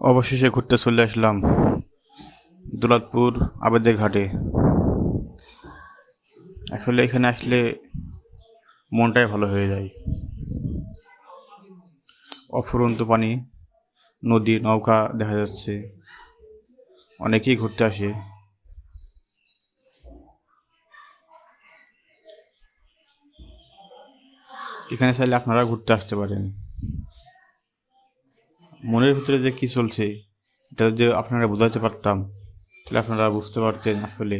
অবশেষে ঘুরতে চলে আসলাম দুলাদপুর আবেদের ঘাটে। আসলে এখানে আসলে মনটাই ভালো হয়ে যায়। অফুরন্ত পানি, নদী, নৌকা দেখা যাচ্ছে। অনেকেই ঘুরতে আসে। এখানে চাইলে আপনারা ঘুরতে আসতে পারেন। মনের ভিতরে যে কী চলছে, এটা যে আপনারা বোঝাতে পারতাম, তাহলে আপনারা বুঝতে পারতেন আসলে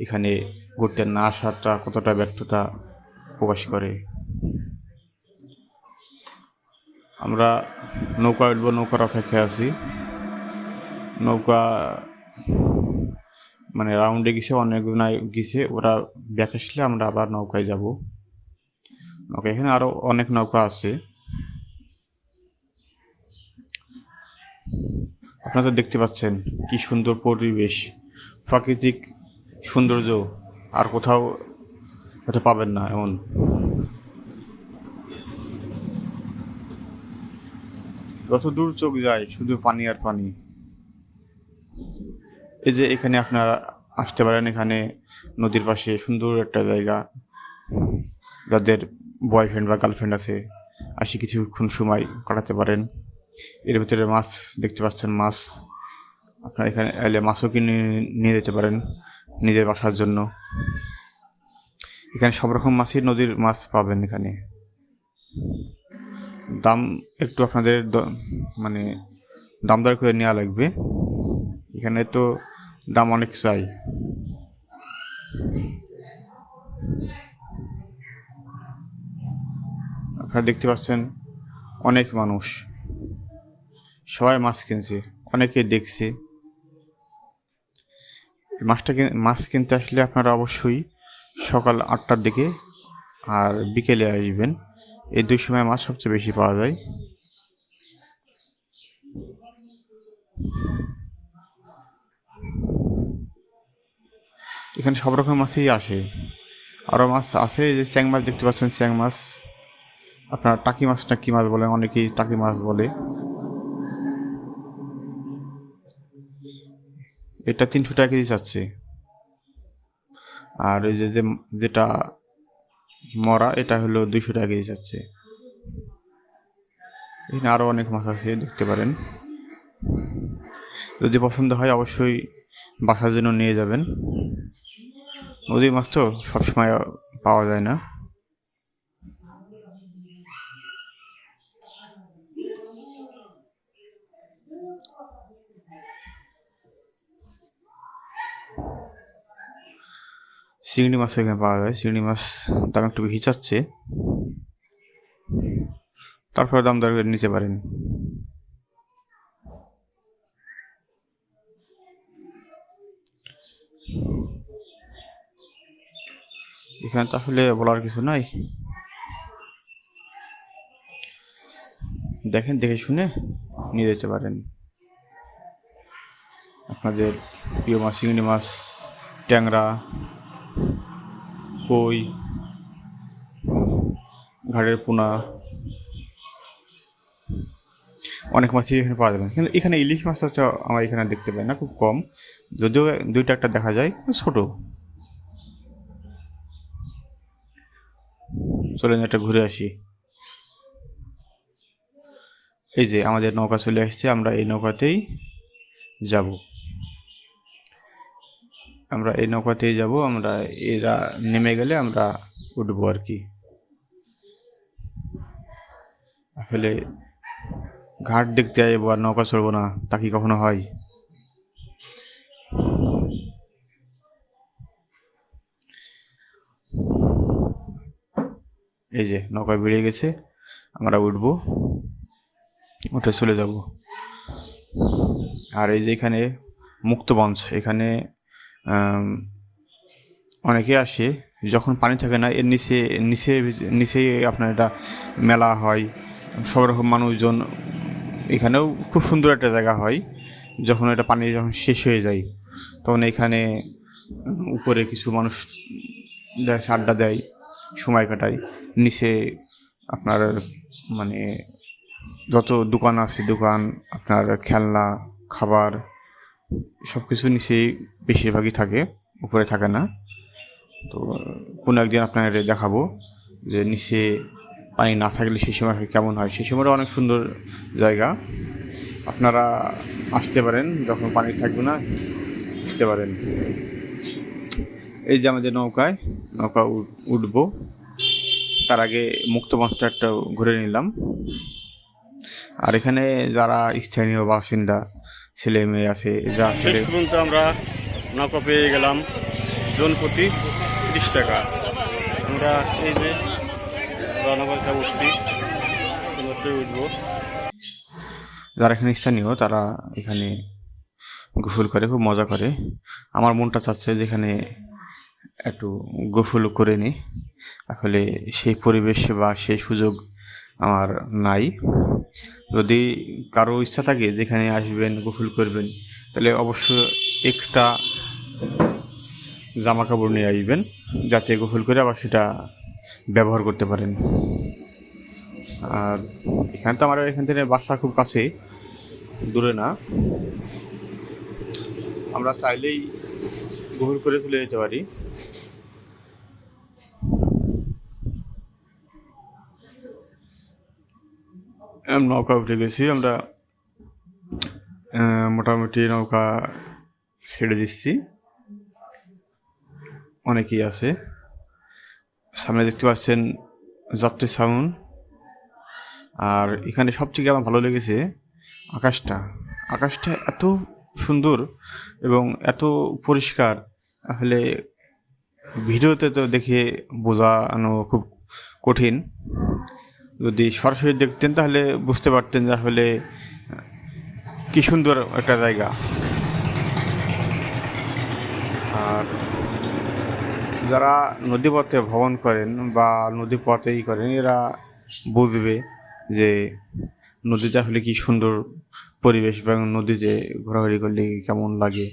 এখানে ঘুরতে না আসাটা কতটা ব্যর্থতা প্রকাশ করে। আমরা নৌকা উঠবো, নৌকার অপেক্ষায় আছি। নৌকা মানে রাউন্ডে গেছে, অনেক গেছে, ওরা ব্যাক আসলে আমরা আবার নৌকায় যাব। নৌকা এখানে আরও অনেক নৌকা আছে। আপনারা দেখতে পাচ্ছেন কি সুন্দর পরিবেশ, প্রাকৃতিক সৌন্দর্য, আর কোথাও হয়তো পাবেন না এমন। যত দূর চোখ যায়, শুধু পানি আর পানি। এই যে এখানে আপনারা আসতে পারেন, এখানে নদীর পাশে সুন্দর একটা জায়গা। যাদের বয়ফ্রেন্ড বা গার্লফ্রেন্ড আছে, আসি কিছুক্ষণ সময় কাটাতে পারেন। এর ভিতরে মাছ দেখতে পাচ্ছেন, মাছ। আপনার এখানে এলে মাছও কিনে নিয়ে যেতে পারেন নিজের বাসার জন্য। এখানে সব রকম মাছই নদীর মাছ পাবেন এখানে। দাম একটু আপনাদের মানে দামদার করে নেওয়া লাগবে। এখানে তো দাম অনেক চাই। আপনারা দেখতে পাচ্ছেন অনেক মানুষ। সবাই মাছ কিনছে অনেকে দেখছে। মাছটা মাছ কিনতে আসলে আপনারা অবশ্যই সকাল আটটার দিকে আর বিকেলে আসবেন। এই দুই সময় মাছ সবচেয়ে বেশি পাওয়া যায়। এখানে সব রকম মাছই আসে। আরও মাছ আছে যে চ্যাং মাছ দেখতে পাচ্ছেন চ্যাং মাছ আপনার টাকি মাছটা কী মাছ বলেন অনেকেই টাকি মাছ বলে। এটা তিনশো টাকা কেজি চাচ্ছে। আর ওই যে যেটা মরা, এটা হলো দুইশো টাকা কেজি চাচ্ছে। এখানে আরও অনেক মাছ আছে, দেখতে পারেন। যদি পছন্দ হয়, অবশ্যই বাসার জন্য নিয়ে যাবেন। নদীর মাছ তো সবসময় পাওয়া যায় না। চিংড়ি মাছ এখানে পাওয়া যায়। চিংড়ি মাছ দাম একটু বেশি চাচ্ছে। তারপরে দাম দর করে নিতে পারেন। এখানে তাহলে বলার কিছু নাই। দেখেন, দেখে শুনে নিয়ে যেতে পারেন। আপনাদের প্রিয় মাছ চিংড়ি মাছ ট্যাংরা কই? ঘাড়ের পোনা অনেক মাছই এখানে পাওয়া যাবে। কিন্তু এখানে ইলিশ মাছ হচ্ছে আমরা এখানে দেখতে পাই না, খুব কম। যদিও দুইটা একটা দেখা যায় ছোট। চলেন একটা ঘুরে আসি। এই যে আমাদের নৌকা চলে আসছে, আমরা এই নৌকাতেই যাব। আমরা এই নৌকাতেই যাব, আমরা এরা নেমে গেলে আমরা উঠবো আর কি। আসলে ঘাট দেখতে যাব আর নৌকা চড়বো না, তা কি কখনো হয়? এই যে নৌকা বেড়ে গেছে, আমরা উঠবো, উঠে চলে যাব। আর এই যে এখানে মুক্ত মঞ্চ এখানে অনেকে আসে, যখন পানি থাকে না, এর নিচে নিচে নিচেই আপনার এটা মেলা হয়, সব রকম মানুষজন, এখানেও খুব সুন্দর একটা জায়গা হয়, যখন এটা পানি যখন শেষ হয়ে যায়, তখন এখানে উপরে কিছু মানুষ আড্ডা দেয়, সময় কাটায়, নিচে আপনার মানে যত দোকান আছে, দোকান, আপনার খেলনা, খাবার সব কিছু নিচেই বেশিরভাগই থাকে, উপরে থাকে না। তো কোনো একদিন আপনার দেখাবো যে নিচে পানি না থাকলে সেই সময় কেমন হয়। সেই সময়টা অনেক সুন্দর জায়গা। আপনারা আসতে পারেন, যখন পানি থাকবে না, আসতে পারেন। এই যে আমাদের নৌকায়, নৌকা উঠ- উঠবো। তার আগে মুক্ত মঞ্চটা একটা ঘুরে নিলাম। আর এখানে যারা স্থানীয় বাসিন্দা ছেলে মেয়ে আছে এরা শেষ পর্যন্ত আমরা নৌকা পেয়ে গেলাম জন প্রতি তিরিশ টাকা। আমরা এই যে উঠছি উঠবো। যারা এখানে স্থানীয় তারা এখানে গোসল করে খুব মজা করে। আমার মনটা চাচ্ছে যেখানে একটু গোসল করে নিই। আসলে সেই পরিবেশ বা সেই সুযোগ আমার নাই। যদি কারও ইচ্ছা থাকে যেখানে আসবেন, গোসল করবেন, তাহলে অবশ্য এক্সট্রা জামা কাপড় নিয়ে আসবেন, যাতে গোসল করে আবার সেটা ব্যবহার করতে পারেন। আর এখানে তো আমার এখান থেকে বাসা খুব কাছে, দূরে না। আমরা চাইলেই গোসল করে চলে যেতে পারি। নৌকা উঠে গেছি, আমরা মোটামুটি নৌকা ছেড়ে দিচ্ছি। অনেকেই আছে। সামনে দেখতে পাচ্ছেন যাত্রী সাউন আর এখানে সবথেকে আমার ভালো লেগেছে আকাশটা। আকাশটা এত সুন্দর এবং এত পরিষ্কার, আসলে ভিডিওতে তো দেখে বোঝানো খুব কঠিন। যদি সরাসরি দেখতেন, তাহলে বুঝতে পারতেন আসলে কি সুন্দর একটা জায়গা। আর যারা নদীপথে ভ্রমণ করেন বা নদী পথেই করেন, এরা বুঝবে যে নদীতে আসলে কি সুন্দর পরিবেশ এবং নদীতে ঘোরাঘুরি করলে কেমন লাগে।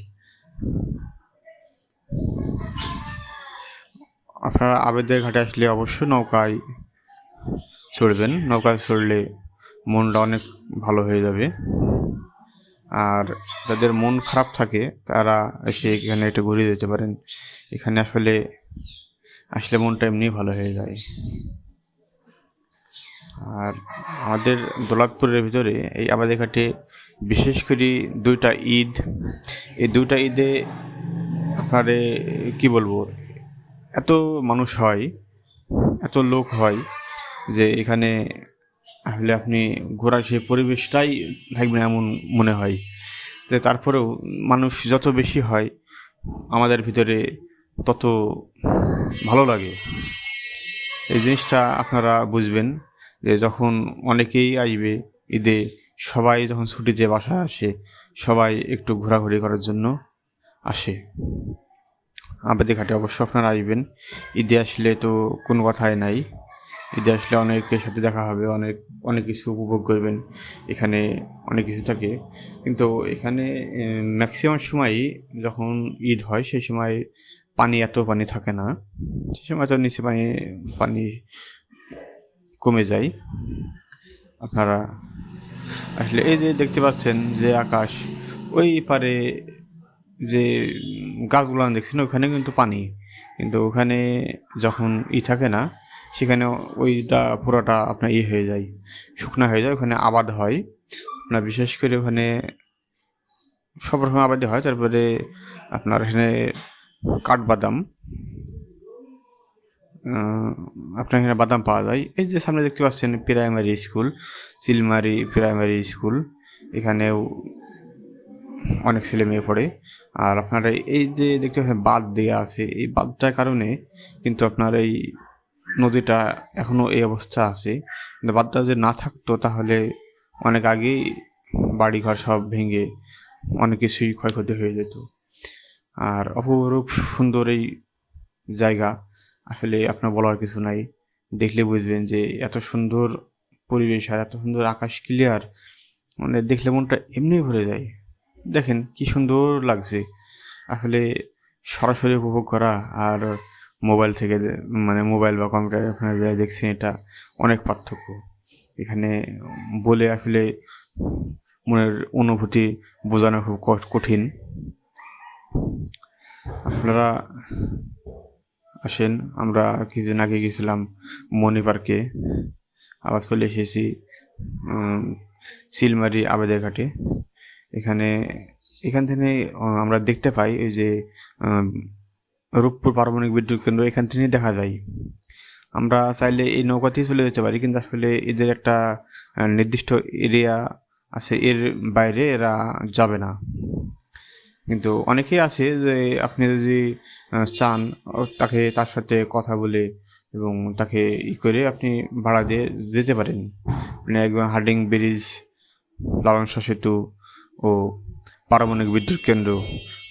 আপনারা আবেদের ঘাটে আসলে অবশ্যই নৌকায় চড়বেন নৌকায় চড়লে মনটা অনেক ভালো হয়ে যাবে। আর যাদের মন খারাপ থাকে, তারা এসে এখানে একটু ঘুরে যেতে পারেন। এখানে আসলে আসলে মনটা এমনি ভালো হয়ে যায়। আর আমাদের দোলাদপুরের ভিতরে এই আবাদি ঘাটে বিশেষ করে দুইটা ঈদ। এই দুইটা ঈদে আপনারে কি বলব? এত মানুষ হয়, এত লোক হয়। যে এখানে আসলে আপনি ঘোরার সেই পরিবেশটাই থাকবে না এমন মনে হয়। যে তারপরেও মানুষ যত বেশি হয়, আমাদের ভিতরে তত ভালো লাগে। এই জিনিসটা আপনারা বুঝবেন যে যখন অনেকেই আসবে ঈদে, সবাই যখন ছুটিতে বাসায় আসে, সবাই একটু ঘোরাঘুরি করার জন্য আসে। আবেদে ঘাটে অবশ্য আপনারা আসবেন। ঈদে আসলে তো কোনো কথাই নাই। ঈদে আসলে অনেকের সাথে দেখা হবে, অনেক অনেক কিছু উপভোগ করবেন, এখানে অনেক কিছু থাকে। কিন্তু এখানে ম্যাক্সিমাম সময়ই যখন ঈদ হয়, সেই সময় পানি এত পানি থাকে না। সেই সময় তো নিচে পানি পানি কমে যায়। আপনারা আসলে এই যে দেখতে পাচ্ছেন যে আকাশ, ওই পারে যে গাছগুলো আমি দেখছেন ওখানে কিন্তু পানি। কিন্তু ওখানে যখন ই থাকে না সেখানে ওইটা পুরোটা আপনার ইয়ে হয়ে যায়, শুকনা হয়ে যায়, ওখানে আবাদ হয়। আপনার বিশেষ করে ওখানে সব রকম আবাদই হয়, তারপরে আপনার এখানে কাঠবাদাম আপনার এখানে বাদাম পাওয়া যায়। এই যে সামনে দেখতে পাচ্ছেন primary school Chilmari primary school, এখানেও অনেক ছেলে মেয়ে পড়ে। আর আপনার এই যে দেখতে পাচ্ছেন বাদ দেওয়া আছে, এই বাদটার কারণে কিন্তু আপনার এই নদীটা এখনও এই অবস্থা আছে। কিন্তু বাঁধটা যদি না থাকতো, তাহলে অনেক আগেই বাড়িঘর সব ভেঙে অনেক কিছুই ক্ষয়ক্ষতি হয়ে যেত। আর অপরূপ সুন্দর এই জায়গা, আসলে আপনার বলার কিছু নাই। দেখলে বুঝবেন যে এত সুন্দর পরিবেশ আর এত সুন্দর আকাশ ক্লিয়ার মানে দেখলে মনটা এমনি ভরে যায়। দেখেন কি সুন্দর লাগছে। আসলে সরাসরি উপভোগ করা আর মোবাইল থেকে মানে মোবাইল বা কম্পিউটারে আপনারা যাই দেখছেন এটা অনেক পার্থক্য। এখানে বলে আসলে মনের অনুভূতি বোঝানো খুব কঠিন। আপনারা আসেন, আমরা কিছুদিন আগে গেছিলাম মণি পার্কে। আবার চলে এসেছি সিলমারি আবেদের ঘাটে। এখানে, এখান থেকে আমরা দেখতে পাই ওই যে রূপপুর পারমাণবিক বিদ্যুৎ কেন্দ্র এখান থেকেই দেখা যায়। আমরা চাইলে এই নৌকাতেই চলে যেতে পারি, কিন্তু আসলে এদের একটা নির্দিষ্ট এরিয়া আছে, এর বাইরে এরা যাবে না। কিন্তু অনেকেই আছে যে আপনি যদি চান তাকে তার সাথে কথা বলে এবং তাকে ই করে আপনি ভাড়া দিয়ে যেতে পারেন। মানে একদম হার্ডিং ব্রিজ, লালন শাহ সেতু ও পারমাণবিক বিদ্যুৎ কেন্দ্র।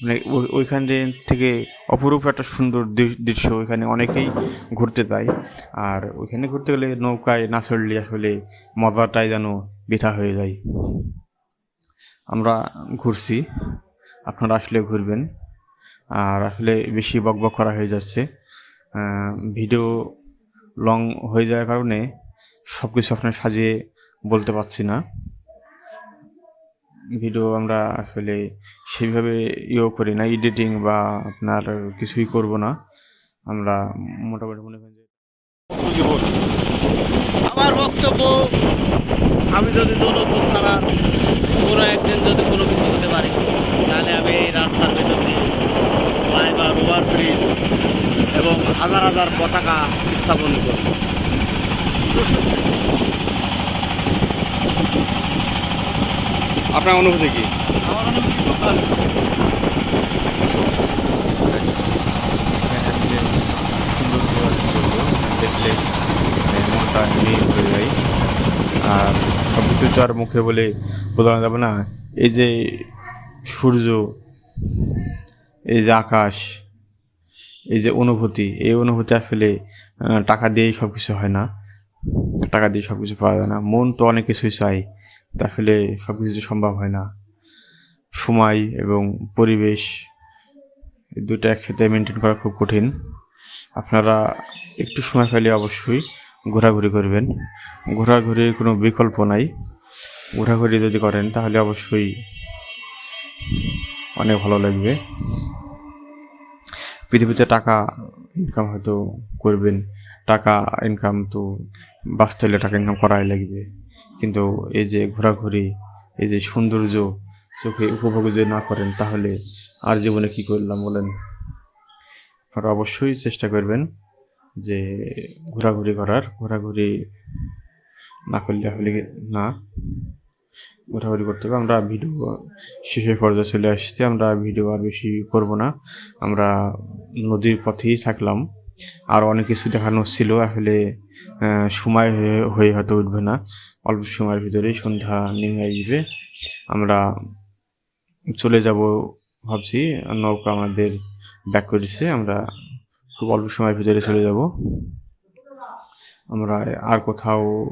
মানে ওই- ওইখান থেকে অপরূপ একটা সুন্দর দৃশ্য। ওইখানে অনেকেই ঘুরতে যায়। আর ওইখানে ঘুরতে গেলে নৌকায় না চড়লে আসলে মজাটাই যেন বৃথা হয়ে যায়। আমরা ঘুরছি। আপনারা আসলে ঘুরবেন। আর আসলে বেশি বকবক করা হয়ে যাচ্ছে। ভিডিও লং হয়ে যাওয়ার কারণে সব কিছু আপনার সাজিয়ে বলতে পারছি না। ভিডিও আমরা আসলে সেইভাবে ইয়েও করি না এডিটিং বা আপনার কিছুই করব না। আমরা মোটামুটি মনে করেন যে আমার বক্তব্য, আমি যদি দৌলতপুর ছাড়া কোনো একদিন যদি কোনো কিছু হতে পারি, তাহলে আমি এই রাস্তার ভেতর দিয়ে ফ্লাইওভার ওভার ব্রিজ এবং হাজার হাজার পতাকা স্থাপন করব। আপনার অনুভূতি কি? সুন্দর দেখলে মনটা হয়ে যায় আর সব কিছু তো আর মুখে বলে বোঝানো যাবে না এই যে সূর্য এই যে আকাশ এই যে অনুভূতি এই অনুভূতি আসলে টাকা দিয়েই সব কিছু হয় না। টাকা দিয়ে সব কিছু পাওয়া যায় না। মন তো অনেক কিছুই চাই তা আসলে সব কিছু সম্ভব হয় না। সময় এবং পরিবেশ দুটো একসাথে মেনটেন করা খুব কঠিন। আপনারা একটু সময় পেলে অবশ্যই ঘোরাঘুরি করবেন। ঘোরাঘুরির কোনো বিকল্প নাই। ঘোরাঘুরি যদি করেন, তাহলে অবশ্যই অনেক ভালো লাগবে। পৃথিবীতে টাকা ইনকাম হয়তো করবেন। টাকা ইনকাম তো বাঁচতে হলে টাকা ইনকাম করাই লাগবে। কিন্তু এই যে ঘোরাঘুরি, এই যে সৌন্দর্য চোখে উপভোগ যদি না করেন, তাহলে আর জীবনে কি করলাম বলেন? আপনারা অবশ্যই চেষ্টা করবেন যে ঘোরাঘুরি করার। ঘোরাঘুরি না করলে আসলে না? ঘোরাঘুরি করতে হবে। আমরা ভিডিও শেষের পর্যায়ে চলে আসছি। আমরা ভিডিও আর বেশি করব না। আমরা নদীর পথেই থাকলাম। আর অনেক কিছু দেখানো ছিল। আসলে সময় হয়ে- হয়ে হয়তো উঠবে না। অল্প সময়ের ভিতরেই সন্ধ্যা নেমে আসবে। আমরা চলে যাব ভাবছি। নৌকা আমাদের ব্যাক করেছে। আমরা খুব অল্প সময়ের ভিতরে চলে যাব। আমরা আর কোথাও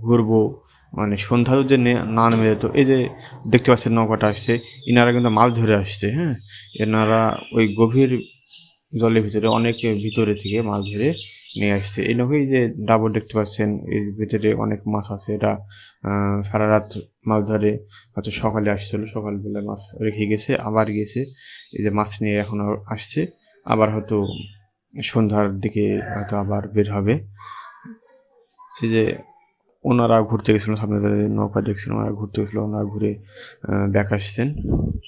ঘুরবো। মানে সন্ধ্যা নে- না নেমে যেত এই যে দেখতে পাচ্ছেন নৌকাটা আসছে এনারা কিন্তু মাছ ধরে আসছে হ্যাঁ? এনারা ওই গভীর জলের ভিতরে, অনেক ভিতরে থেকে মাছ ধরে নিয়ে আসছে। এই নৌকায় যে ডাবর দেখতে পাচ্ছেন, এর ভিতরে অনেক মাছ আছে। এটা সারা রাত মাছ ধরে। হয়তো সকালে আসছিল, সকালবেলা মাছ রেখে গেছে, আবার গেছে। এই যে মাছ নিয়ে এখনও আসছে। আবার হয়তো সন্ধ্যার দিকে হয়তো আবার বের হবে। এই যে ওনারা ঘুরতে গেছিলেন সামনে নৌকা দেখছিলেন ওনারা ঘুরতে গেছিল, ওনারা ঘুরে ব্যাক আসছেন।